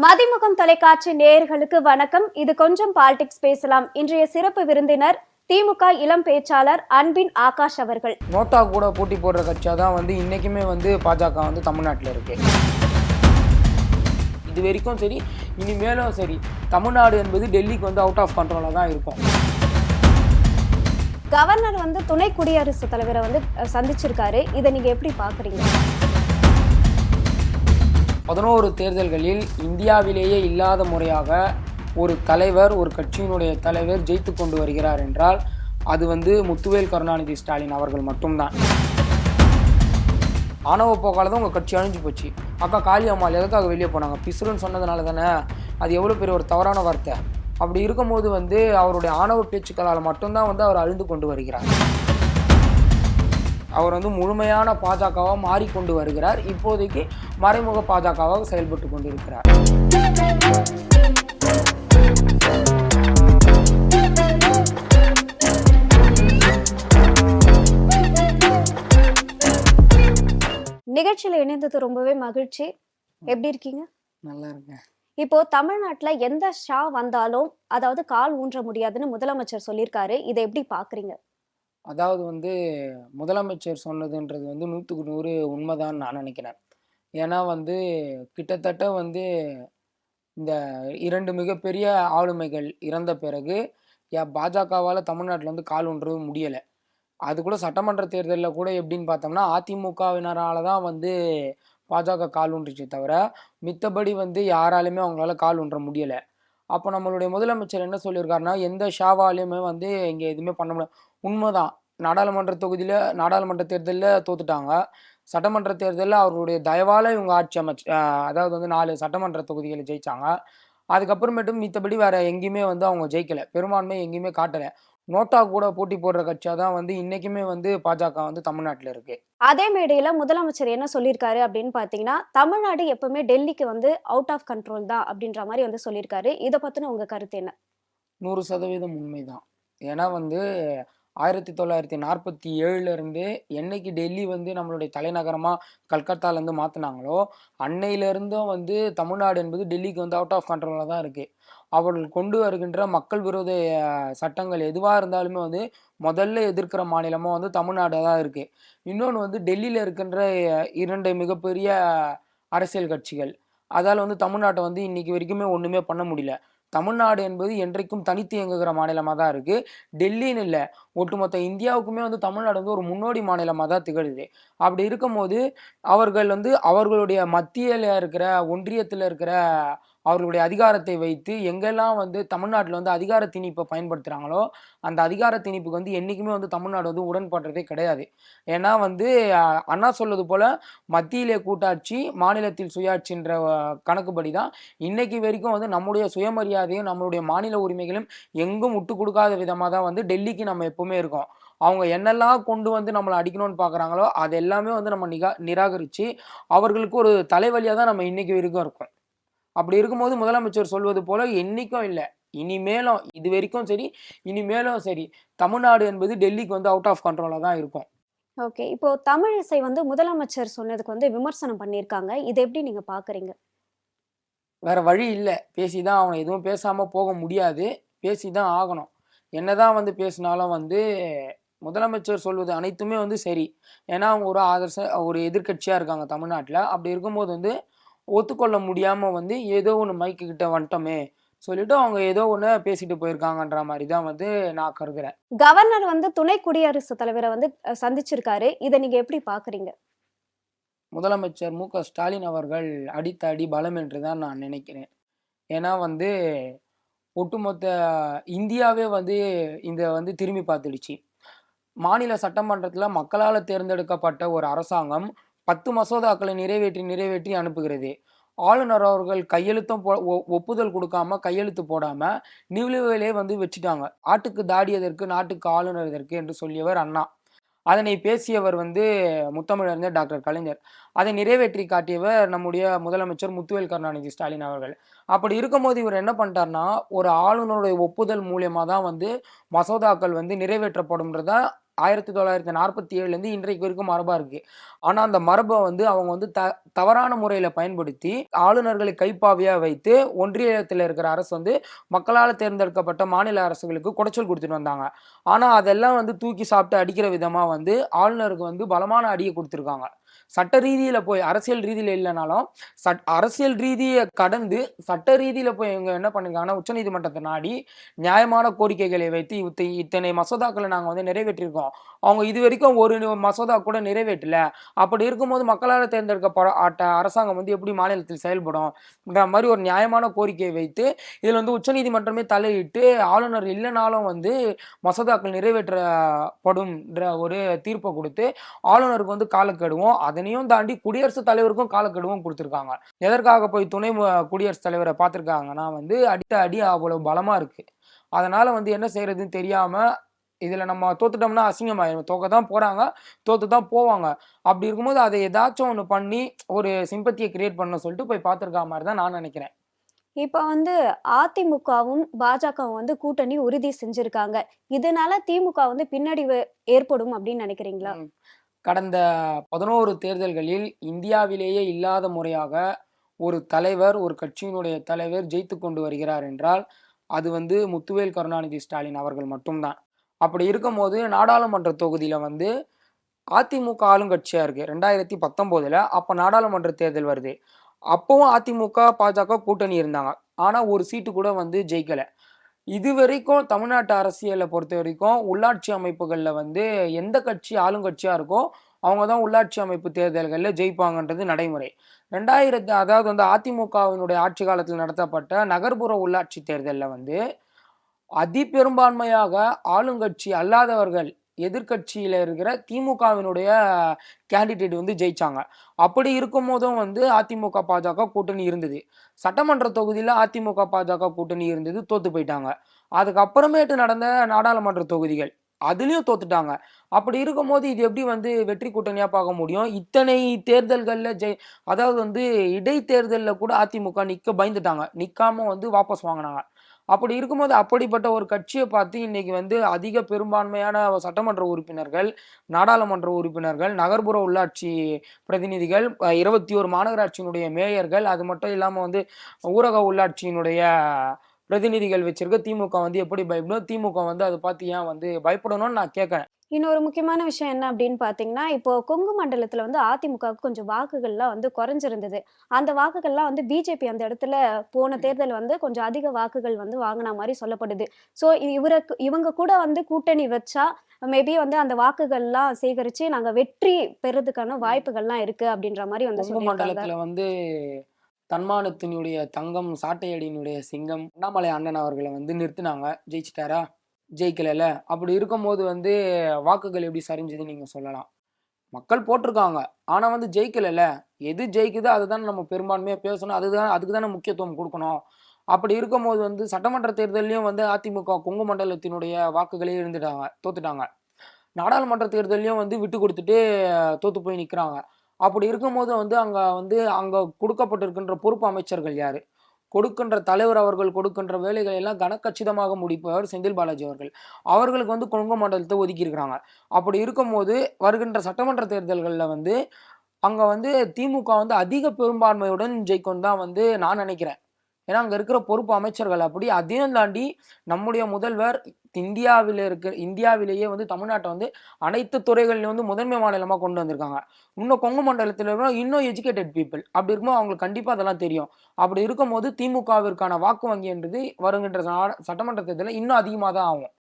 மதிமுகம் தொலைக்காட்சி நேயர்களுக்கு வணக்கம். இது கொஞ்சம் பாலிடிக்ஸ் பேசலாம். இன்றைய சிறப்பு விருந்தினர் திமுக இளம் பேச்சாளர் அன்பின் ஆகாஷ் அவர்கள். நோட்டா கூட போட்டி போடுற கட்சியாக தான் வந்து இன்றைக்குமே வந்து பாஜக வந்து தமிழ்நாட்டில் இருக்கு. இது வரைக்கும் சரி இனிமேலும் சரி தமிழ்நாடு என்பது டெல்லிக்கு வந்து அவுட் ஆஃப் கண்ட்ரோலாக தான் இருக்கும். கவர்னர் வந்து துணை குடியரசுத் தலைவரை வந்து சந்திச்சிருக்காரு. இதை நீங்க எப்படி பாக்குறீங்க? பதினோரு தேர்தல்களில் இந்தியாவிலேயே இல்லாத முறையாக ஒரு தலைவர் ஒரு கட்சியினுடைய தலைவர் ஜெயித்து கொண்டு வருகிறார் என்றால் அது வந்து முத்துவேல் கருணாநிதி ஸ்டாலின் அவர்கள் மட்டும்தான். ஆணவ போக்கால தான் உங்கள் கட்சி அழிஞ்சு போச்சு. அக்கா காளி அம்மாள் எதுக்காக வெளியே போனாங்க? பிசுறுன்னு சொன்னதுனால தானே? அது எவ்வளோ பெரிய ஒரு தவறான வார்த்தை. அப்படி இருக்கும்போது வந்து அவருடைய ஆணவ பேச்சுக்களால் மட்டும்தான் வந்து அவர் அழிந்து கொண்டு வருகிறார். அவர் வந்து முழுமையான பாஜகவாக மாறிக்கொண்டு வருகிறார். இப்போதைக்கு மறைமுக பாஜகவாக செயல்பட்டு கொண்டிருக்கிறார். நிகழ்ச்சியில இணைந்தது ரொம்பவே மகிழ்ச்சி. எப்படி இருக்கீங்க? நல்லா இருக்கேன். இப்போ தமிழ்நாட்டுல எந்த ஷா வந்தாலும் அதாவது கால் ஊன்ற முடியாதுன்னு முதலமைச்சர் சொல்லியிருக்காரு. இதை எப்படி பாக்குறீங்க? அதாவது வந்து முதலமைச்சர் சொன்னதுன்றது வந்து நூற்றுக்கு நூறு உண்மைதான் நான் நினைக்கிறேன். ஏன்னா வந்து கிட்டத்தட்ட வந்து இந்த இரண்டு மிகப்பெரிய ஆளுமைகள் இறந்த பிறகு பாஜகவால் தமிழ்நாட்டில் வந்து கால் ஒன்றது முடியலை. அது கூட சட்டமன்ற தேர்தலில் கூட எப்படின்னு பார்த்தோம்னா அதிமுகவினரால் தான் வந்து பாஜக கால் ஒன்றுச்சு தவிர மித்தபடி வந்து யாராலுமே அவங்களால கால் ஒன்ற முடியலை. அப்போ நம்மளுடைய முதலமைச்சர் என்ன சொல்லியிருக்காருன்னா எந்த ஷாவாலையுமே வந்து இங்கே எதுவுமே பண்ண முடியாது உண்மைதான். நாடாளுமன்ற தொகுதியில் நாடாளுமன்ற தேர்தலில் தோத்துட்டாங்க. சட்டமன்ற தேர்தலில் அவர்களுடைய தயவால் இவங்க ஆட்சி அமைச்சு அதாவது வந்து நாலு சட்டமன்ற தொகுதிகளை ஜெயிச்சாங்க. அதுக்கப்புறமேட்டும் மித்தபடி வேற எங்கேயுமே வந்து அவங்க ஜெயிக்கல. பெரும்பான்மை எங்கேயுமே காட்டல. நோட்டா கூட போட்டி போடுற கட்சியாக தான் வந்து இன்னைக்குமே வந்து பாஜக வந்து தமிழ்நாட்டில் இருக்கு. அதே மேடையில முதலமைச்சர் என்ன சொல்லியிருக்காரு அப்படின்னு பாத்தீங்கன்னா தமிழ்நாடு எப்பவுமே டெல்லிக்கு வந்து அவுட் ஆஃப் கண்ட்ரோல் தான் அப்படின்ற மாதிரி வந்து சொல்லியிருக்காரு. இதை பத்தின உங்க கருத்து என்ன? நூறு சதவீதம் உண்மைதான். ஏன்னா வந்து ஆயிரத்தி தொள்ளாயிரத்தி நாற்பத்தி ஏழுலேருந்து என்னைக்கு டெல்லி வந்து நம்மளுடைய தலைநகரமாக கல்கத்தாலேருந்து மாற்றினாங்களோ அன்னையிலேருந்தும் வந்து தமிழ்நாடு என்பது டெல்லிக்கு வந்து அவுட் ஆஃப் கண்ட்ரோலில் தான் இருக்குது அவர்கள் கொண்டு வருகின்ற மக்கள் விரோத சட்டங்கள் எதுவாக இருந்தாலுமே வந்து முதல்ல எதிர்க்கிற மாநிலமாக வந்து தமிழ்நாடு தான் இருக்குது இன்னொன்று வந்து டெல்லியில் இருக்கின்ற இரண்டு மிகப்பெரிய அரசியல் கட்சிகள். அதால் வந்து தமிழ்நாட்டை வந்து இன்னைக்கு வரைக்குமே ஒன்றுமே பண்ண முடியல. தமிழ்நாடு என்பது என்றைக்கும் தனித்து இயங்குகிற மாநிலமாக தான் இருக்குது டெல்லின்னு இல்லை. ஒட்டுமொத்த இந்தியாவுக்குமே வந்து தமிழ்நாடு வந்து ஒரு முன்னோடி மாநிலமாக தான் திகழுது. அப்படி இருக்கும்போது அவர்கள் வந்து அவர்களுடைய மத்தியில் இருக்கிற ஒன்றியத்தில் இருக்கிற அவர்களுடைய அதிகாரத்தை வைத்து எங்கெல்லாம் வந்து தமிழ்நாட்டில் வந்து அதிகார திணிப்பை பயன்படுத்துகிறாங்களோ அந்த அதிகார திணிப்புக்கு வந்து என்றைக்குமே வந்து தமிழ்நாடு வந்து உடன்படுறதே கிடையாது. ஏன்னா வந்து அண்ணா சொல்வது போல் மத்தியிலே கூட்டாட்சி மாநிலத்தில் சுயாட்சின்ற கணக்குப்படி தான் இன்றைக்கு வரைக்கும் வந்து நம்முடைய சுயமரியாதையும் நம்மளுடைய மாநில உரிமைகளும் எங்கும் விட்டு கொடுக்காத விதமாக தான் வந்து டெல்லிக்கு நம்ம எப்போவுமே இருக்கோம். அவங்க என்னெல்லாம் கொண்டு வந்து நம்மளை அடிக்கணும்னு பார்க்குறாங்களோ அது எல்லாமே வந்து நம்ம நிகா நிராகரித்து அவர்களுக்கு ஒரு தலைவலியாக தான் நம்ம இன்றைக்கி வரைக்கும் இருக்கோம். அப்படி இருக்கும்போது முதலமைச்சர் சொல்வது போல என்னைக்கும் இல்லை. இனிமேலும் இது வரைக்கும் சரி இனிமேலும் சரி தமிழ்நாடு என்பது டெல்லிக்கு வந்து அவுட் ஆஃப் கண்ட்ரோலாக தான் இருக்கும். ஓகே. இப்போ தமிழிசை வந்து முதலமைச்சர் சொன்னதுக்கு வந்து விமர்சனம் பண்ணியிருக்காங்க. இதை எப்படி நீங்க பாக்குறீங்க? வேற வழி இல்லை. பேசி தான் அவனை எதுவும் பேசாமல் போக முடியாது. பேசி தான் ஆகணும். என்னதான் வந்து பேசினாலும் வந்து முதலமைச்சர் சொல்வது அனைத்துமே வந்து சரி. ஏன்னா அவங்க ஒரு ஆதர்ச ஒரு எதிர்க்கட்சியாக இருக்காங்க தமிழ்நாட்டில். அப்படி இருக்கும்போது வந்து ஒத்துக்கொள்ள முடியாமல் வந்து ஏதோ ஒன்று மைக்கு கிட்ட வந்துட்டோமே. சொல்லிட்டு அவங்க ஏதோ ஒன்று பேசிட்டு போயிருக்காங்கன்ற மாதிரி தான் வந்து நான் கருதுறேன். கவர்னர் வந்து துணை குடியரசுத் தலைவரை வந்து சந்திச்சிருக்காரு. இதை நீங்க எப்படி பாக்குறீங்க? முதலமைச்சர் மு க ஸ்டாலின் அவர்கள் அடித்த அடி பலம் என்று தான் நான் நினைக்கிறேன். ஏன்னா வந்து ஒட்டுமொத்த இந்தியாவே வந்து இந்த வந்து திரும்பி பார்த்துடுச்சு. மாநில சட்டமன்றத்தில் மக்களால் தேர்ந்தெடுக்கப்பட்ட ஒரு அரசாங்கம் பத்து மசோதாக்களை நிறைவேற்றி நிறைவேற்றி அனுப்புகிறது. ஆளுநர் அவர்கள் கையெழுத்தும் போ ஒ- ஒப்புதல் கொடுக்காம கையெழுத்து போடாமல் நிலுவையிலே வந்து வச்சுட்டாங்க. ஆட்டுக்கு தாடி எதற்கு நாட்டுக்கு ஆளுநர் எதற்கு என்று சொல்லியவர் அண்ணா. அதனை பேசியவர் வந்து முத்தமிழறிஞர் டாக்டர் கலைஞர். அதை நிறைவேற்றி காட்டியவர் நம்முடைய முதலமைச்சர் முத்துவேல் கருணாநிதி ஸ்டாலின் அவர்கள். அப்படி இருக்கும்போது இவர் என்ன பண்ணிட்டார்னா ஒரு ஆளுநருடைய ஒப்புதல் மூலியமாக தான் வந்து மசோதாக்கள் வந்து நிறைவேற்றப்படும்ன்றத ஆயிரத்தி தொள்ளாயிரத்தி நாற்பத்தி ஏழுலேருந்து இன்றைக்கு வரைக்கும் மரபாக இருக்குது ஆனால் அந்த மரபை வந்து அவங்க வந்து த தவறான முறையில் பயன்படுத்தி ஆளுநர்களை கைப்பாவியாக வைத்து ஒன்றியத்தில் இருக்கிற அரசு வந்து மக்களால் தேர்ந்தெடுக்கப்பட்ட மாநில அரசுகளுக்கு குடைச்சல் கொடுத்துட்டு வந்தாங்க. ஆனால் அதெல்லாம் வந்து தூக்கி சாப்பிட்டு அடிக்கிற விதமாக வந்து ஆளுநருக்கு வந்து பலமான அடியை கொடுத்துருக்காங்க. சட்ட ரீதியில் போய் அரசியல் ரீதியில் இல்லைனாலும் சட் அரசியல் ரீதியை கடந்து சட்ட ரீதியில் போய் இவங்க என்ன பண்ணிருக்காங்கன்னா உச்சநீதிமன்றத்தை நாடி நியாயமான கோரிக்கைகளை வைத்து இத்த இத்தனை மசோதாக்களை நாங்கள் வந்து நிறைவேற்றியிருக்கோம் அவங்க இது வரைக்கும் ஒரு மசோதா கூட நிறைவேற்றல. அப்படி இருக்கும்போது மக்களால் தேர்ந்தெடுக்கப்பட்ட அரசாங்கம் வந்து எப்படி மாநிலத்தில் செயல்படும்? இந்த மாதிரி ஒரு நியாயமான கோரிக்கையை வைத்து இதில் வந்து உச்சநீதிமன்றமே தலையிட்டு ஆளுநர் இல்லைனாலும் வந்து மசோதாக்கள் நிறைவேற்றப்படும்ன்ற ஒரு தீர்ப்பை கொடுத்து ஆளுநருக்கு வந்து காலக்கெடுவும். அதனையும் தாண்டி குடியரசுத் தலைவருக்கும் காலக்கெடுவும் கொடுத்துருக்காங்க. எதற்காக போய் துணை குடியரசுத் தலைவரை பார்த்துருக்காங்கன்னா வந்து அடித்த அடி அவ்வளவு பலமா இருக்கு. அதனால வந்து என்ன செய்யறதுன்னு தெரியாம இதுல நம்ம தோத்துட்டோம்னா அசிங்கமாயிரும். தோக்க தான் போறாங்க தோத்து தான் போவாங்க. அப்படி இருக்கும்போது அதை ஏதாச்சும் ஒன்று பண்ணி ஒரு சிம்பத்தியை கிரியேட் பண்ண சொல்லிட்டு போய் பார்த்துருக்கா மாதிரி தான் நான் நினைக்கிறேன். இப்ப வந்து அதிமுகவும் பாஜகவும் வந்து கூட்டணி உறுதி செஞ்சிருக்காங்க. இதனால திமுக வந்து பின்னடைவு ஏற்படும் அப்படின்னு நினைக்கிறீங்களா. கடந்த பதினோரு தேர்தல்களில் இந்தியாவிலேயே இல்லாத முறையாக ஒரு தலைவர் ஒரு கட்சியினுடைய தலைவர் ஜெயித்து கொண்டு வருகிறார் என்றால் அது வந்து முத்துவேல் கருணாநிதி ஸ்டாலின் அவர்கள் மட்டும்தான். அப்படி இருக்கும்போது நாடாளுமன்ற தொகுதியில் வந்து அதிமுக ஆளுங்கட்சியாக இருக்குது ரெண்டாயிரத்தி பத்தொம்போதில் அப்போ நாடாளுமன்ற தேர்தல் வருது. அப்போவும் அதிமுக பாஜக கூட்டணி இருந்தாங்க. ஆனால் ஒரு சீட்டு கூட வந்து ஜெயிக்கலை. இது வரைக்கும் தமிழ்நாட்டு அரசியலை பொறுத்த வரைக்கும் உள்ளாட்சி அமைப்புகளில் வந்து எந்த கட்சி ஆளுங்கட்சியாக இருக்கோ அவங்க தான் உள்ளாட்சி அமைப்பு தேர்தல்களில் ஜெயிப்பாங்கன்றது நடைமுறை. ரெண்டாயிரத்து அதாவது வந்து அதிமுகவினுடைய ஆட்சி காலத்தில் நடத்தப்பட்ட நகர்ப்புற உள்ளாட்சி தேர்தலில் வந்து அதிபெரும்பான்மையாக ஆளுங்கட்சி அல்லாதவர்கள் எதிர்க்கட்சியில் இருக்கிற திமுகவினுடைய கேண்டிடேட் வந்து ஜெயிச்சாங்க. அப்படி இருக்கும் போதும் வந்து அதிமுக பாஜக கூட்டணி இருந்தது. சட்டமன்ற தொகுதியில் அதிமுக பாஜக கூட்டணி இருந்தது தோத்து போயிட்டாங்க. அதுக்கப்புறமேட்டு நடந்த நாடாளுமன்ற தொகுதிகள் அதுலேயும் தோத்துட்டாங்க. அப்படி இருக்கும்போது இது எப்படி வந்து வெற்றி கூட்டணியாக பார்க்க முடியும்? இத்தனை தேர்தல்களில் ஜெய் அதாவது வந்து இடைத்தேர்தலில் கூட அதிமுக நிற்க பயந்துட்டாங்க. நிற்காம வந்து வாபஸ் வாங்கினாங்க. அப்படி இருக்கும்போது அப்படிப்பட்ட ஒரு கட்சியை பார்த்து இன்னைக்கு வந்து அதிக பெரும்பான்மையான சட்டமன்ற உறுப்பினர்கள் நாடாளுமன்ற உறுப்பினர்கள் நகர்ப்புற உள்ளாட்சி பிரதிநிதிகள் இருபத்தி ஒரு மாநகராட்சியினுடைய மேயர்கள் அது மட்டும் இல்லாமல் வந்து ஊரக உள்ளாட்சியினுடைய பிரதிநிதிகள் வச்சிருக்க திமுக வந்து எப்படி பயப்படும் திமுக வந்து அதை பார்த்து ஏன் வந்து பயப்படணும்னு நான் கேட்கறேன் இன்னொரு முக்கியமான விஷயம் என்ன அப்படின்னு பாத்தீங்கன்னா இப்போ கொங்கு மண்டலத்துல வந்து அதிமுகவுக்கு கொஞ்சம் வாக்குகள்லாம் வந்து குறைஞ்சிருந்தது. அந்த வாக்குகள்லாம் வந்து பிஜேபி அந்த இடத்துல போன தேர்தல் வந்து கொஞ்சம் அதிக வாக்குகள் வந்து வாங்கின மாதிரி சொல்லப்படுது. ஸோ இவருக்கு இவங்க கூட வந்து கூட்டணி வச்சா மேபி வந்து அந்த வாக்குகள்லாம் சேகரிச்சு நாங்க வெற்றி பெறதுக்கான வாய்ப்புகள்லாம் இருக்கு அப்படின்ற மாதிரி வந்து மண்டலத்துல வந்து தன்மானத்தினுடைய தங்கம் சாட்டையடியினுடைய சிங்கம் அண்ணாமலை அண்ணன் அவர்களை வந்து நிறுத்தினாங்க. ஜெயிச்சிட்டாரா? ஜெயிக்கலைல அப்படி இருக்கும்போது வந்து வாக்குகள் எப்படி சரிஞ்சுதுன்னு நீங்கள் சொல்லலாம். மக்கள் போட்டிருக்காங்க. ஆனால் வந்து ஜெயிக்கலைல எது ஜெயிக்குதோ அதுதான் நம்ம பெரும்பான்மையாக பேசணும். அதுதான் அதுக்கு தானே முக்கியத்துவம் கொடுக்கணும். அப்படி இருக்கும்போது வந்து சட்டமன்ற தேர்தலையும் வந்து அதிமுக கொங்கு மண்டலத்தினுடைய வாக்குகளே இருந்துட்டாங்க தோத்துட்டாங்க. நாடாளுமன்ற தேர்தலையும் வந்து விட்டு கொடுத்துட்டு தோத்து போய் நிற்கிறாங்க அப்படி இருக்கும்போது வந்து அங்கே வந்து அங்கே கொடுக்கப்பட்டிருக்கின்ற பொறுப்பு அமைச்சர்கள் யார்? கொடுக்கின்ற தலைவர் அவர்கள் கொடுக்கின்ற வேலைகளை எல்லாம் கனக்கச்சிதமாக முடிப்பவர் செந்தில் பாலாஜி அவர்கள். அவர்களுக்கு வந்து கொங்கு மண்டலத்தை ஒதுக்கியிருக்கிறாங்க. அப்படி இருக்கும்போது வருகின்ற சட்டமன்ற தேர்தல்களில் வந்து அங்க வந்து திமுக வந்து அதிக பெரும்பான்மையுடன் ஜெயிக்கும் தான் வந்து நான் நினைக்கிறேன். ஏன்னா அங்கே இருக்கிற பொறுப்பு அமைச்சர்கள் அப்படி. அதையும் தாண்டி நம்முடைய முதல்வர் இந்தியாவில் இருக்க இந்தியாவிலேயே வந்து தமிழ்நாட்டை வந்து அனைத்து துறைகள்லையும் வந்து முதன்மை மாநிலமாக கொண்டு வந்திருக்காங்க. இன்னும் கொங்கு மண்டலத்தில் இருக்கிறோம் இன்னும் எஜுகேட்டட் பீப்புள் அப்படி இருக்கும்போது அவங்களுக்கு கண்டிப்பாக அதெல்லாம் தெரியும். அப்படி இருக்கும்போது திமுகவிற்கான வாக்கு வங்கின்றது வருகின்ற சட்டமன்ற தேர்தலில் இன்னும் அதிகமாக தான் ஆகும்.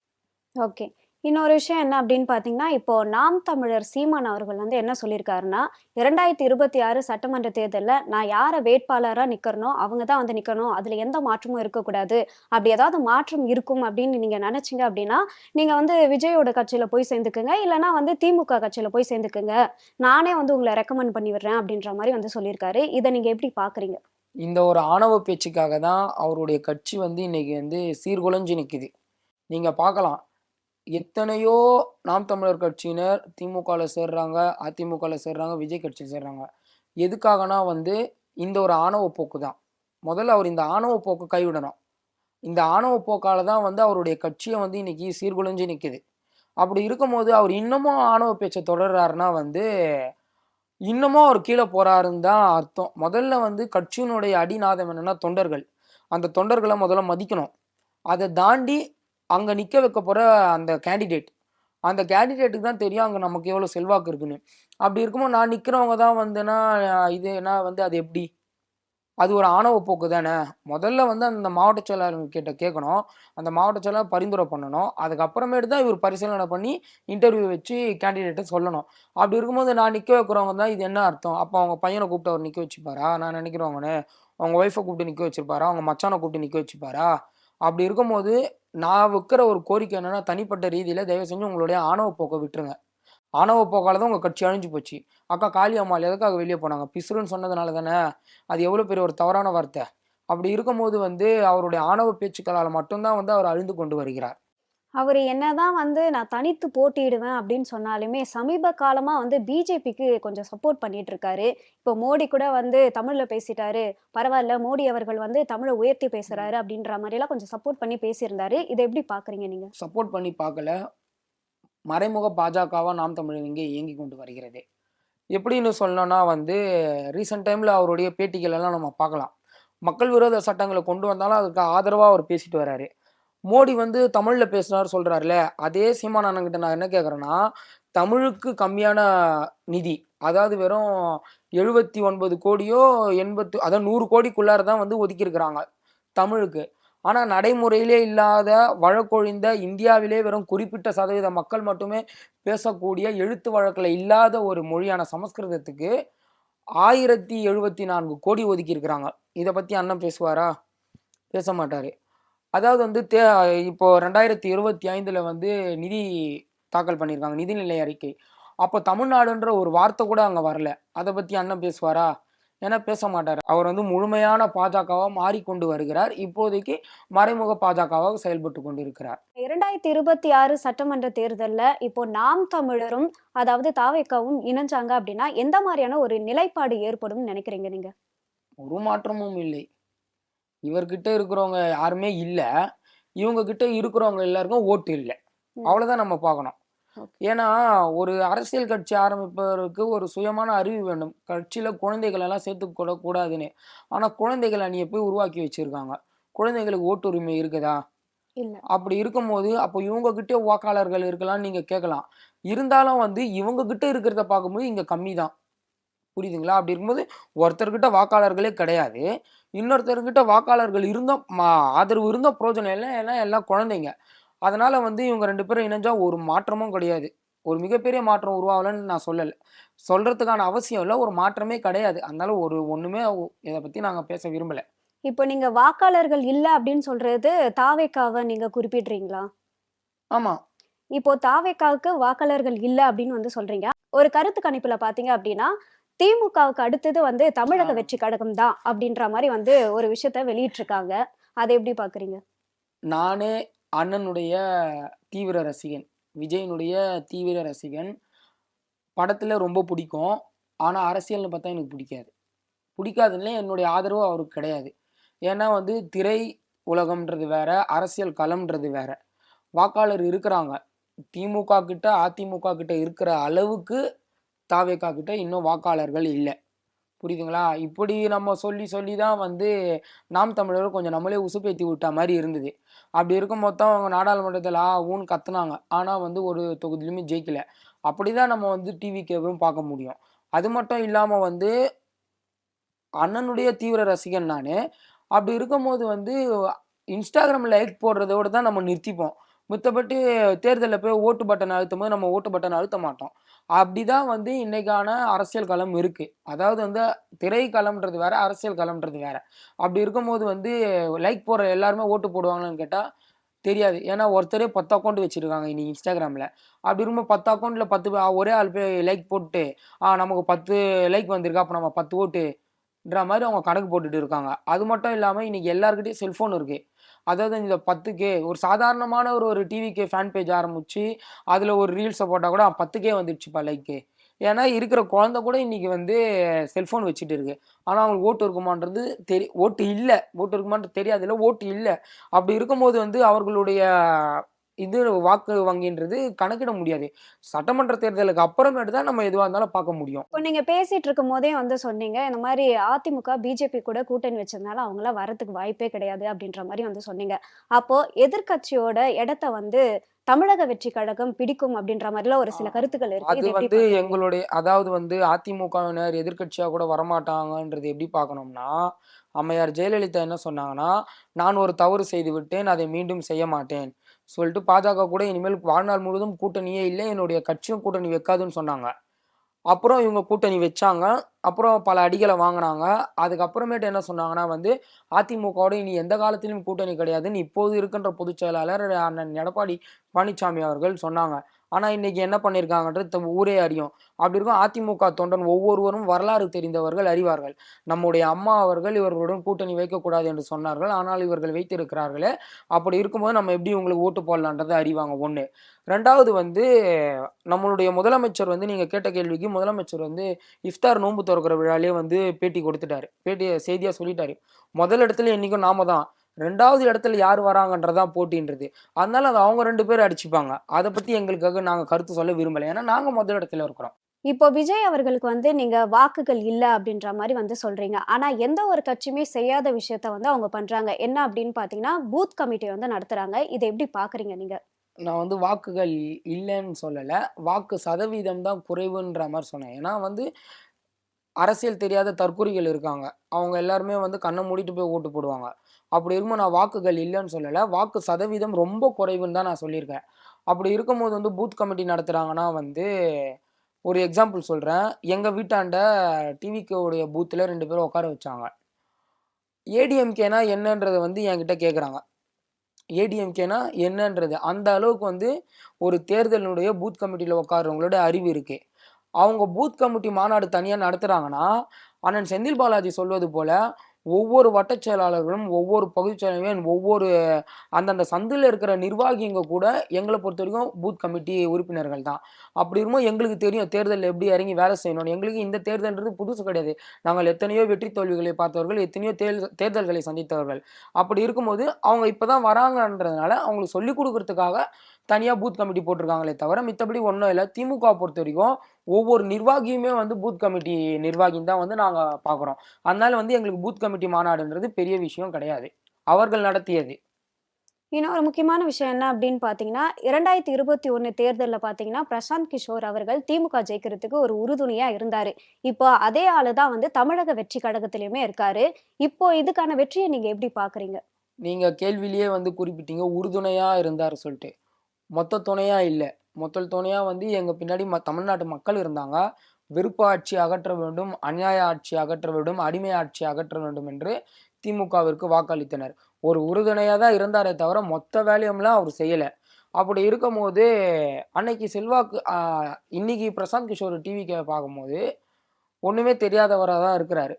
ஓகே. இன்னொரு விஷயம் என்ன அப்படின்னு பார்த்தீங்கன்னா இப்போ நாம் தமிழர் சீமான் அவர்கள் வந்து என்ன சொல்லியிருக்காருன்னா இரண்டாயிரத்தி இருபத்தி ஆறு சட்டமன்ற தேர்தலில் நான் யாரை வேட்பாளராக நிற்கிறனோ அவங்க தான் வந்து நிற்கணும் அதில் எந்த மாற்றமும் இருக்கக்கூடாது. அப்படி ஏதாவது மாற்றம் இருக்கும் அப்படின்னு நீங்கள் நினச்சிங்க அப்படின்னா நீங்கள் வந்து விஜயோட கட்சியில் போய் சேர்ந்துக்குங்க. இல்லைனா வந்து திமுக கட்சியில் போய் சேர்ந்துக்குங்க. நானே வந்து உங்களை ரெக்கமெண்ட் பண்ணி விடுறேன் அப்படின்ற மாதிரி வந்து சொல்லியிருக்காரு. இதை நீங்கள் எப்படி பார்க்குறீங்க இந்த ஒரு ஆணவ பேச்சுக்காக தான் அவருடைய கட்சி வந்து இன்னைக்கு வந்து சீர்குலைஞ்சு நிற்குது நீங்கள் பார்க்கலாம். எத்தனையோ நாம் தமிழர் கட்சியினர் திமுகவில் சேர்றாங்க அதிமுகவில் சேர்றாங்க விஜய் கட்சியில் சேர்றாங்க. எதுக்காகனா வந்து இந்த ஒரு ஆணவ போக்கு தான் முதல்ல அவர் இந்த ஆணவ போக்கை கைவிடணும். இந்த ஆணவ போக்கால் தான் வந்து அவருடைய கட்சியை வந்து இன்னைக்கு சீர்குலைஞ்சு நிற்குது அப்படி இருக்கும்போது அவர் இன்னமும் ஆணவ பேச்சை தொடர்றாருன்னா வந்து இன்னமும் அவர் கீழே போறாருன்னு தான் அர்த்தம். முதல்ல வந்து கட்சியினுடைய அடிநாதம் என்னென்னா தொண்டர்கள். அந்த தொண்டர்களை முதல்ல மதிக்கணும். அதை தாண்டி அங்கே நிற்க வைக்க போகிற அந்த கேண்டிடேட் அந்த கேண்டிடேட்டுக்கு தான் தெரியும் அங்கே நமக்கு எவ்வளோ செல்வாக்கு இருக்குன்னு. அப்படி இருக்கும்போது நான் நிற்கிறவங்க தான் வந்துன்னா இது என்ன வந்து அது எப்படி? அது ஒரு ஆணவ போக்கு தானே? முதல்ல வந்து அந்த மாவட்ட செயலாளர் கிட்ட கேட்கணும். அந்த மாவட்ட செயலாளர் பரிந்துரை பண்ணணும். அதுக்கப்புறமேட்டு தான் இவர் பரிசீலனை பண்ணி இன்டர்வியூ வச்சு கேண்டிடேட்டை சொல்லணும். அப்படி இருக்கும்போது நான் நிற்க வைக்கிறவங்க தான் இது என்ன அர்த்தம்? அப்போ அவங்க பையனை கூப்பிட்டு அவர் நிற்க வச்சுப்பாரா? நான் நினைக்கிறவங்கன்னு. அவங்க ஒய்ஃபை கூப்பிட்டு நிற்க வச்சிருப்பாரா அவங்க மச்சானை கூப்பிட்டு நிற்க வச்சுப்பாரா? அப்படி இருக்கும்போது நான் வைக்கிற ஒரு கோரிக்கை என்னென்னா தனிப்பட்ட ரீதியில் தயவு செஞ்சு உங்களுடைய ஆணவ போக்கை விட்டுருங்க. ஆணவ போக்கால் தான் உங்கள் கட்சி அழிஞ்சு போச்சு. அக்கா காளி அம்மாள் எதுக்காக வெளியே போனாங்க? பிசுறுன்னு சொன்னதுனால தானே? அது எவ்வளோ பெரிய ஒரு தவறான வார்த்தை. அப்படி இருக்கும்போது வந்து அவருடைய ஆணவ பேச்சுக்களால் மட்டும்தான் வந்து அவர் அழிந்து கொண்டு வருகிறார். அவர் என்னதான் வந்து நான் தனித்து போட்டியிடுவேன் அப்படின்னு சொன்னாலுமே சமீப காலமா வந்து பிஜேபிக்கு கொஞ்சம் சப்போர்ட் பண்ணிட்டு இருக்காரு இப்போ மோடி கூட வந்து தமிழ்ல பேசிட்டாரு. பரவாயில்ல மோடி அவர்கள் வந்து தமிழை உயர்த்தி பேசுறாரு அப்படின்ற மாதிரி எல்லாம் கொஞ்சம் சப்போர்ட் பண்ணி பேசியிருந்தாரு. இதை எப்படி பாக்குறீங்க நீங்க? சப்போர்ட் பண்ணி பார்க்கல மறைமுக பாஜகவா நாம் தமிழ் இங்கே இயங்கி கொண்டு வருகிறது. எப்படின்னு சொல்லணும்னா வந்து ரீசெண்ட் டைமில் அவருடைய பேட்டிகள் எல்லாம் நம்ம பார்க்கலாம். மக்கள் விரோத சட்டங்களை கொண்டு வந்தாலும் அதுக்கு ஆதரவாக அவர் பேசிட்டு வராரு. மோடி வந்து தமிழில் பேசுனார் சொல்கிறாருல அதே சீமான் அண்ணன்கிட்ட நான் என்ன கேட்குறேன்னா தமிழுக்கு கம்மியான நிதி அதாவது வெறும் எழுபத்தி ஒன்பது கோடியோ எண்பத்து அதான் நூறு கோடிக்குள்ளார தான் வந்து ஒதுக்கியிருக்கிறாங்க தமிழுக்கு. ஆனால் நடைமுறையிலே இல்லாத வழக்கொழிந்த இந்தியாவிலே வெறும் குறிப்பிட்ட சதவீத மக்கள் மட்டுமே பேசக்கூடிய எழுத்து வழக்கில் இல்லாத ஒரு மொழியான சமஸ்கிருதத்துக்கு ஆயிரத்தி எழுபத்தி நான்கு கோடி ஒதுக்கியிருக்கிறாங்க. இதை பற்றி அண்ணன் பேசுவாரா? பேச மாட்டார். அதாவது வந்து தே இப்போ ரெண்டாயிரத்தி இருபத்தி ஐந்தில் வந்து நிதி தாக்கல் பண்ணியிருக்காங்க நிதிநிலை அறிக்கை. அப்போ தமிழ்நாடுன்ற ஒரு வார்த்தை கூட அங்கே வரல. அதை பற்றி அண்ணன் பேசுவாரா? ஏன்னா பேச மாட்டார். அவர் வந்து முழுமையான பாஜகவாக மாறிக்கொண்டு வருகிறார். இப்போதைக்கு மறைமுக பாஜகவாக செயல்பட்டு கொண்டு இருக்கிறார் இரண்டாயிரத்தி இருபத்தி ஆறு சட்டமன்ற தேர்தல்ல இப்போ நாம் தமிழரும் அதாவது தாவேக்காவும் இணைஞ்சாங்க அப்படின்னா எந்த மாதிரியான ஒரு நிலைப்பாடு ஏற்படும் நினைக்கிறீங்க நீங்க? ஒரு மாற்றமும் இல்லை. இவர்கிட்ட இருக்கிறவங்க யாருமே இல்லை. இவங்க கிட்ட இருக்கிறவங்க எல்லாருக்கும் ஓட்டு இல்லை. ம். அவ்வளவுதான் நம்ம பார்க்கணும். ஏன்னா ஒரு அரசியல் கட்சி ஆரம்பிப்பதற்கு ஒரு சுயமான அறிவு வேண்டும். கட்சியில குழந்தைகள் எல்லாம் சேர்த்து கூட கூடாதுன்னு. ஆனா குழந்தைகள் அணியை போய் உருவாக்கி வச்சிருக்காங்க. குழந்தைகளுக்கு ஓட்டுரிமை இருக்குதா? இல்ல. அப்படி இருக்கும்போது அப்போ இவங்க கிட்டே வாக்காளர்கள் இருக்கலாம்னு நீங்க கேட்கலாம். இருந்தாலும் வந்து இவங்க கிட்ட இருக்கிறத பார்க்கும்போது இங்க கம்மி தான் புரியுதுங்களா? அப்படி இருக்கும்போது ஒருத்தர்கிட்ட வாக்காளர்களே கிடையாது. இன்னொருத்தர்கிட்ட வாக்காளர்கள் இருந்தும் ஆதரவு இருந்தும் பிரயோஜனம் இல்லை ஏன்னா எல்லாம் குழந்தைங்க. அதனால வந்து இவங்க ரெண்டு பேரும் இணைஞ்சா ஒரு மாற்றமும் கிடையாது. ஒரு மிகப்பெரிய மாற்றம் உருவாகலன்னு நான் சொல்லலை. சொல்றதுக்கான அவசியம் இல்லை ஒரு மாற்றமே கிடையாது. அதனால ஒரு ஒண்ணுமே இதை பத்தி நாங்க பேச விரும்பல. இப்போ நீங்க வாக்காளர்கள் இல்ல அப்படின்னு சொல்றது தாவேக்காவை நீங்க குறிப்பிடுறீங்களா? ஆமா. இப்போ தாவேக்காவுக்கு வாக்காளர்கள் இல்ல அப்படின்னு வந்து சொல்றீங்க. ஒரு கருத்து கணிப்புல பாத்தீங்க அப்படின்னா திமுகவுக்கு அடுத்தது வந்து தமிழக. வெற்றி கழகம் தான் அப்படின்ற மாதிரி வந்து ஒரு விஷயத்த வெளியிட்டிருக்காங்க. அதை எப்படி பாக்குறீங்க நானே அண்ணனுடைய தீவிர ரசிகன் விஜயனுடைய தீவிர ரசிகன் படத்துல ரொம்ப பிடிக்கும். ஆனா அரசியல்னு பார்த்தா எனக்கு பிடிக்காது. பிடிக்காதுன்னு என்னுடைய ஆதரவு அவருக்கு கிடையாது. ஏன்னா வந்து திரை உலகம்ன்றது வேற அரசியல் களம்ன்றது வேற. வாக்காளர் இருக்கிறாங்க. திமுக கிட்ட அதிமுக கிட்ட இருக்கிற அளவுக்கு தாவேக்கா கிட்ட இன்னும் வாக்காளர்கள் இல்லை. புரியுதுங்களா? இப்படி நம்ம சொல்லி சொல்லி தான் வந்து நாம் தமிழர் கொஞ்சம் நம்மளே உசுப்பேத்தி விட்ட மாதிரி இருந்தது. அப்படி இருக்கும் மொத்தம் அவங்க நாடாளுமன்றத்தில் ஆ ஊன்னு கத்துனாங்க. ஆனால் வந்து ஒரு தொகுதியிலுமே ஜெயிக்கல. அப்படிதான் நம்ம வந்து டிவி கேவும் பார்க்க முடியும். அது மட்டும் இல்லாமல் வந்து அண்ணனுடைய தீவிர ரசிகன் நான். அப்படி இருக்கும்போது வந்து இன்ஸ்டாகிராம் லைக் போடுறதோடு தான் நம்ம நிறுத்திப்போம். மற்றபடி தேர்தலில் போய் ஓட்டு பட்டன் அழுத்தும் போது நம்ம ஓட்டு பட்டன் அழுத்த மாட்டோம். அப்படிதான் வந்து இன்னைக்கான அரசியல் களம் இருக்கு. அதாவது வந்து திரை களம்ன்றது வேற அரசியல் களம்ன்றது வேற. அப்படி இருக்கும்போது வந்து லைக் போடுற எல்லாருமே ஓட்டு போடுவாங்களான்னு கேட்டால் தெரியாது. ஏன்னா ஒருத்தரே பத்து அக்கௌண்ட் வச்சிருக்காங்க இன்னைக்கு இன்ஸ்டாகிராமில். அப்படி இருக்கும்போது பத்து அக்கௌண்ட்ல பத்து பே- ஒரே ஆள் போய் லைக் போட்டு ஆ நமக்கு பத்து லைக் வந்திருக்கா அப்போ நம்ம பத்து ஓட்டுன்ற மாதிரி அவங்க கணக்கு போட்டுட்டு இருக்காங்க. அது மட்டும் இல்லாமல் இன்னைக்கு எல்லாருக்கிட்டையும் செல்ஃபோன் இருக்குது அதாவது இந்த பத்துக்கே ஒரு சாதாரணமான ஒரு ஒரு டிவிக்கே ஃபேன் பேஜ் ஆரம்பிச்சு அதில் ஒரு ரீல்ஸை போட்டால் கூட பத்துக்கே வந்துடுச்சுப்பா லைக்கு ஏன்னா இருக்கிற குழந்தை கூட இன்றைக்கி வந்து செல்ஃபோன் வச்சுட்டு இருக்கு. ஆனால் அவங்களுக்கு ஓட்டு இருக்குமான்றது தெரி ஓட்டு இல்லை. ஓட்டு இருக்குமான்றது தெரியாது இல்லை ஓட்டு இல்லை. அப்படி இருக்கும்போது வந்து அவர்களுடைய இது வாக்கு வங்கின்றது கணக்கிட முடியாது. சட்டமன்ற தேர்தலுக்கு அப்புறமேட்டு தான் நம்ம எதுவா இருந்தாலும் பார்க்க முடியும். இப்போ நீங்க பேசிட்டு இருக்கும்போதே வந்து சொன்னீங்க, இந்த மாரி அதிமுக, பிஜேபி கூட கூட்டணி வச்சதுனால அவங்கலாம் வரதுக்கு வாய்ப்பே கிடையாது அப்படின்ற மாரி வந்து சொன்னீங்க. அப்போ எதிர்க்கட்சியோட இடத்த வந்து தமிழக வெற்றி கழகம் பிடிக்கும் அப்படின்ற மாரிலாம் ஒரு சில. கருத்துக்கள் இருக்கு. அது வந்து? எங்களுடைய அதாவது வந்து அதிமுகவினர் எதிர்க்கட்சியா கூட வரமாட்டாங்கன்றது எப்படி பார்க்கணும்னா, அம்மையார் ஜெயலலிதா என்ன சொன்னாங்கன்னா, "நான் ஒரு தவறு செய்து விட்டேன். அதை மீண்டும் செய்ய மாட்டேன்." சொல்லிட்டு பாஜக கூட இனிமேல் வாழ்நாள் முழுவதும் கூட்டணியே இல்லை என்னுடைய கட்சியும் கூட்டணி வைக்காதுன்னு சொன்னாங்க. அப்புறம் இவங்க கூட்டணி வச்சாங்க. அப்புறம் பல அடிகளை வாங்கினாங்க அதுக்கப்புறமேட்டு என்ன சொன்னாங்கன்னா வந்து, அதிமுகவோட இனி எந்த காலத்திலும் கூட்டணி கிடையாதுன்னு இப்போது இருக்கின்ற பொதுச் செயலாளர் அண்ணன் எடப்பாடி பழனிசாமி அவர்கள் சொன்னாங்க. ஆனால் இன்னைக்கு என்ன பண்ணியிருக்காங்கன்றது ஊரே அறியும். அப்படி இருக்கும் அதிமுக தொண்டன் ஒவ்வொருவரும் வரலாறு தெரிந்தவர்கள் அறிவார்கள். நம்முடைய அம்மா அவர்கள் இவர்களுடன் கூட்டணி வைக்கக்கூடாது என்று சொன்னார்கள். ஆனால் இவர்கள் வைத்திருக்கிறார்களே. அப்படி இருக்கும்போது நம்ம எப்படி உங்களுக்கு ஓட்டு போடலான்றதை அறிவாங்க 1. 2வது வந்து நம்மளுடைய முதலமைச்சர் வந்து நீங்கள் கேட்ட கேள்விக்கு முதலமைச்சர் வந்து இஃப்தார் நோன்பு திறக்கிற விழாலேயே வந்து பேட்டி கொடுத்துட்டாரு. பேட்டி செய்தியாக சொல்லிட்டாரு. முதல் இடத்துல என்றைக்கும் நாம தான். 2வது இடத்துல யார் வராங்கன்றது தான் போட்டின்றது. அதனால அது அவங்க 2 பேரும் அடிச்சுப்பாங்க. அத பத்தி எங்களுக்காக நாங்க கருத்து சொல்ல விரும்பல. ஏன்னா நாங்க முதல் இடத்துல இருக்கிறோம். இப்போ விஜய் அவர்களுக்கு வந்து நீங்க வாக்குகள் இல்ல அப்படின்ற மாரி வந்து சொல்றீங்க. ஆனா எந்த ஒரு கட்சியுமே செய்யாத விஷயத்த வந்து அவங்க பண்றாங்க. என்ன அப்படின்னு பார்த்தீங்கன்னா, பூத் கமிட்டி வந்து நடத்துறாங்க. இத எப்படி பார்க்குறீங்க நீங்க? நான் வந்து வாக்குகள் இல்லன்னு சொல்லல. வாக்கு சதவீதம் தான் குறைவுன்ற மாரி சொன்னேன். ஏன்னா வந்து அரசியல் தெரியாத தற்குறிகள் இருக்காங்க. அவங்க எல்லாருமே வந்து கண்ணை மூடிட்டு போய் ஓட்டு போடுவாங்க. அப்படி இருக்கும்போது நான் வாக்குகள் இல்லைன்னு சொல்லலை வாக்கு சதவீதம் ரொம்ப குறைவுன்னு தான் நான் சொல்லியிருக்கேன். அப்படி இருக்கும்போது வந்து பூத் கமிட்டி நடத்துகிறாங்கன்னா வந்து ஒரு எக்ஸாம்பிள் சொல்கிறேன் எங்கள் வீட்டாண்ட டிவிக்கோடைய பூத்தில் ரெண்டு பேரும் உட்கார வச்சாங்க. ஏடிஎம்கேனா என்னன்றதை வந்து என்கிட்ட கேட்குறாங்க. ஏடிஎம்கேனா என்னன்றது. அந்த அளவுக்கு வந்து ஒரு தேர்தலினுடைய பூத் கமிட்டியில் உட்கார்றவங்களோட அறிவு இருக்குது அவங்க பூத் கமிட்டி மாநாடு தனியாக நடத்துகிறாங்கன்னா அண்ணன் செந்தில் பாலாஜி சொல்வது போல் ஒவ்வொரு வட்டச் செயலாளர்களும், ஒவ்வொரு பகுதிச் செயலாளர்களும் ஒவ்வொரு அந்தந்த சந்தில் இருக்கிற நிர்வாகிங்க கூட எங்கள பொறுத்தவரைக்கும் பூத் கமிட்டி உறுப்பினர்கள் தான். அப்படி இருக்கும்போது எங்களுக்கு தெரியும் தேர்தல் எப்படி இறங்கி வேலை செய்யணும்னு. எங்களுக்கு இந்த தேர்தல்ன்றது புதுசு கிடையாது. நாங்கள் எத்தனையோ வெற்றி தோல்விகளை பார்த்தவர்கள், எத்தனையோ தேல் தேர்தல்களை சந்தித்தவர்கள். அப்படி இருக்கும்போது அவங்க இப்போ தான் வராங்கன்றதுனால அவங்களுக்கு சொல்லிக் கொடுக்கறதுக்காக தனியா பூத் கமிட்டி போட்டிருக்காங்களே தவிர, மித்தபடி ஒண்ணும் இல்ல. திமுக பொறுத்தவரைக்கும் ஒவ்வொரு நிர்வாகியுமே வந்து பூத் கமிட்டி நிர்வாகின்னு தான் வந்து நாங்க பார்க்குறோம். அதனால வந்து எங்களுக்கு பூத் கமிட்டி மாநாடுன்றது பெரிய விஷயம் கிடையாது. அவர்கள் நடத்தியது. இன்னொரு முக்கியமான விஷயம் என்ன அப்படின்னு பார்த்தீங்கன்னா, 2021 தேர்தல்ல பார்த்தீங்கன்னா, பிரசாந்த் கிஷோர் அவர்கள் திமுக ஜெயிக்கிறதுக்கு ஒரு உறுதுணையா இருந்தாரு. இப்போ அதே ஆளு தான் வந்து தமிழக வெற்றி கழகத்திலயுமே இருக்காரு. இப்போ இதுக்கான வெற்றிய நீங்க எப்படி பார்க்குறீங்க? நீங்க கேள்வியிலேயே வந்து குறிப்பிட்டீங்க, உறுதுணையா இருந்தாரு சொல்ட்டு. மொத்த துணையாக இல்லை மொத்த துணையாக வந்து எங்கள் பின்னாடி ம தமிழ்நாட்டு மக்கள் இருந்தாங்க. விருப்ப ஆட்சி அகற்ற வேண்டும், அநியாய ஆட்சி அகற்ற வேண்டும், அடிமை ஆட்சி அகற்ற வேண்டும் என்று திமுகவிற்கு வாக்களித்தனர். ஒரு உறுதுணையாக தான் இருந்தாரே தவிர, மொத்த வேலையும்லாம் அவர் செய்யலை அப்படி இருக்கும்போது, அன்னைக்கு செல்வாக்கு இன்னைக்கு பிரசாந்த் கிஷோர் டிவிக்கு பார்க்கும்போது, ஒன்றுமே தெரியாதவராக தான் இருக்கிறாரு.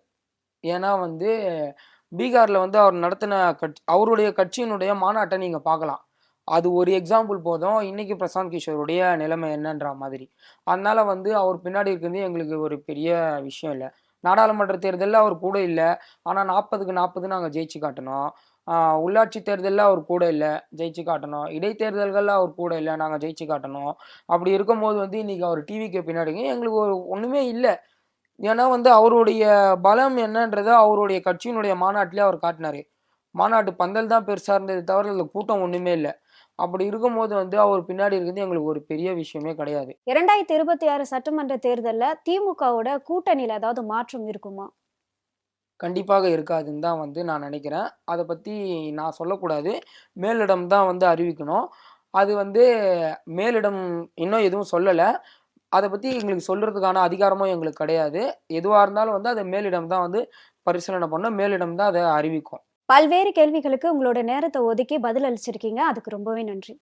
ஏன்னா வந்து பீகாரில் வந்து அவர் நடத்தின கட்ச் அவருடைய கட்சியினுடைய மாநாட்டை நீங்கள் பார்க்கலாம். அது ஒரு எக்ஸாம்பிள் போதும். இன்னைக்கு பிரசாந்த் கிஷோருடைய நிலைமை என்னன்ற மாதிரி. அதனால வந்து அவர் பின்னாடி இருக்கிறது எங்களுக்கு ஒரு பெரிய விஷயம் இல்லை. நாடாளுமன்ற தேர்தலில் அவர் கூட இல்லை. ஆனால் நாற்பதுக்கு நாற்பது நாங்கள் ஜெயிச்சு காட்டணும். உள்ளாட்சி தேர்தலில் அவர் கூட இல்லை ஜெயிச்சு காட்டணும். இடைத்தேர்தல்களில் அவர் கூட இல்லை நாங்கள் ஜெயிச்சு காட்டணும். அப்படி இருக்கும்போது வந்து இன்றைக்கி அவர் டிவிக்கு பின்னாடிங்க எங்களுக்கு ஒரு ஒன்றுமே இல்லை. ஏன்னா வந்து அவருடைய பலம் என்னன்றதை அவருடைய கட்சியினுடைய மாநாட்டிலே அவர் காட்டினார். மாநாட்டு பந்தல் தான் பெருசாக இருந்தது தவிர, அந்த கூட்டம் ஒன்றுமே இல்லை. அப்படி இருக்கும்போது வந்து அவர் பின்னாடி இருக்கிறது எங்களுக்கு ஒரு பெரிய விஷயமே கிடையாது. 2026 சட்டமன்ற தேர்தல்ல திமுகவோட கூட்டணியில ஏதாவது மாற்றம் இருக்குமா? கண்டிப்பாக இருக்காதுன்னு தான் வந்து நான் நினைக்கிறேன். அத பத்தி நான் சொல்லக்கூடாது. மேலிடம் தான் வந்து அறிவிக்கணும். அது வந்து மேலிடம் இன்னும் எதுவும் சொல்லல. அத பத்தி எங்களுக்கு சொல்றதுக்கான அதிகாரமும் எங்களுக்கு கிடையாது. எதுவா இருந்தாலும் வந்து அத மேலிடம் தான் வந்து பரிசீலனை பண்ணும். மேலிடம் தான் அத அறிவிக்கும். பல்வேறு கேள்விகளுக்கு உங்களோட நேரத்தை ஒதுக்கி பதில் அளிச்சிருக்கீங்க. அதுக்கு ரொம்பவே நன்றி.